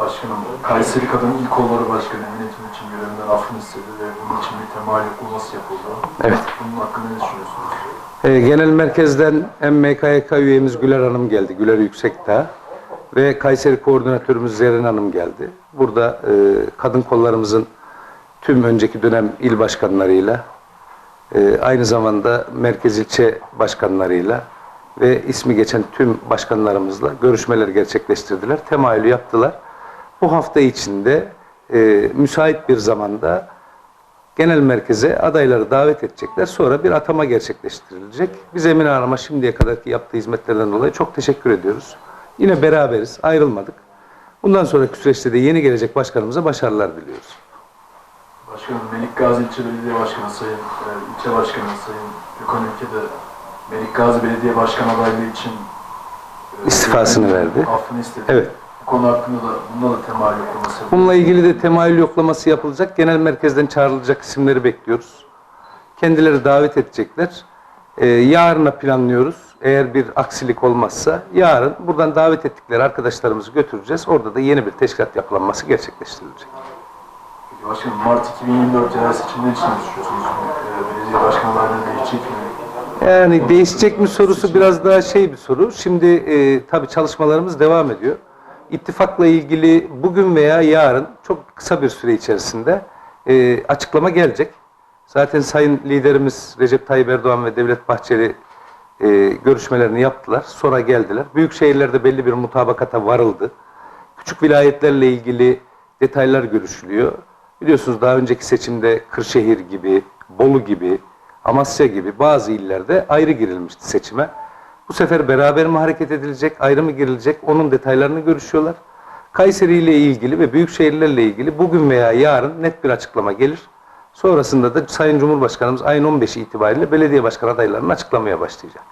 Başkanım, Kayseri Kadın İl Kolları Başkanı yönetim için görevinden affını istedi ve bunun için bir temayül yoklaması yapıldı. Evet. Bunun hakkında ne düşünüyorsunuz? Ee, genel merkezden MMKYK üyemiz Güler Hanım geldi, Güler Yüksekdağ ve Kayseri koordinatörümüz Zerrin Hanım geldi. Burada e, kadın kollarımızın tüm önceki dönem il başkanlarıyla, e, aynı zamanda merkez ilçe başkanlarıyla ve ismi geçen tüm başkanlarımızla görüşmeler gerçekleştirdiler, temayülü yaptılar. Bu hafta içinde e, müsait bir zamanda genel merkeze adayları davet edecekler. Sonra bir atama gerçekleştirilecek. Biz Emine Hanım'a şimdiye kadarki yaptığı hizmetlerden dolayı çok teşekkür ediyoruz. Yine beraberiz, ayrılmadık. Bundan sonraki süreçte de yeni gelecek başkanımıza başarılar diliyoruz. Başkanım, Melik Gazi İlçe Belediye Başkanı Sayın, e, İlçe Başkanı Sayın Gökhan Ülke de Melik Gazi Belediye Başkan adaylığı için e, İstifasını verdi. Affını istedi. Evet. Konu hakkında da bunda da temayül yoklaması. Bununla ilgili de temayül yoklaması yapılacak. Genel merkezden çağrılacak isimleri bekliyoruz. Kendileri davet edecekler. Ee, yarına planlıyoruz. Eğer bir aksilik olmazsa yarın buradan davet ettikleri arkadaşlarımızı götüreceğiz. Orada da yeni bir teşkilat yapılanması gerçekleştirilecek. Peki Başkanım, Mart 2024 yerel seçimleri için düşünüyorsunuz? E, belediye başkan adaylığı değişecek mi? Yani değişecek mi sorusu biraz daha şey bir soru. Şimdi e, tabii çalışmalarımız devam ediyor. İttifakla ilgili bugün veya yarın çok kısa bir süre içerisinde e, açıklama gelecek. Zaten Sayın Liderimiz Recep Tayyip Erdoğan ve Devlet Bahçeli e, görüşmelerini yaptılar. Sonra geldiler. Büyük şehirlerde belli bir mutabakata varıldı. Küçük vilayetlerle ilgili detaylar görüşülüyor. Biliyorsunuz daha önceki seçimde Kırşehir gibi, Bolu gibi, Amasya gibi bazı illerde ayrı girilmişti seçime. Bu sefer beraber mi hareket edilecek, ayrı mı girilecek onun detaylarını görüşüyorlar. Kayseri ile ilgili ve büyük şehirlerle ilgili bugün veya yarın net bir açıklama gelir. Sonrasında da Sayın Cumhurbaşkanımız ayın 15'i itibariyle belediye başkan adaylarını açıklamaya başlayacak.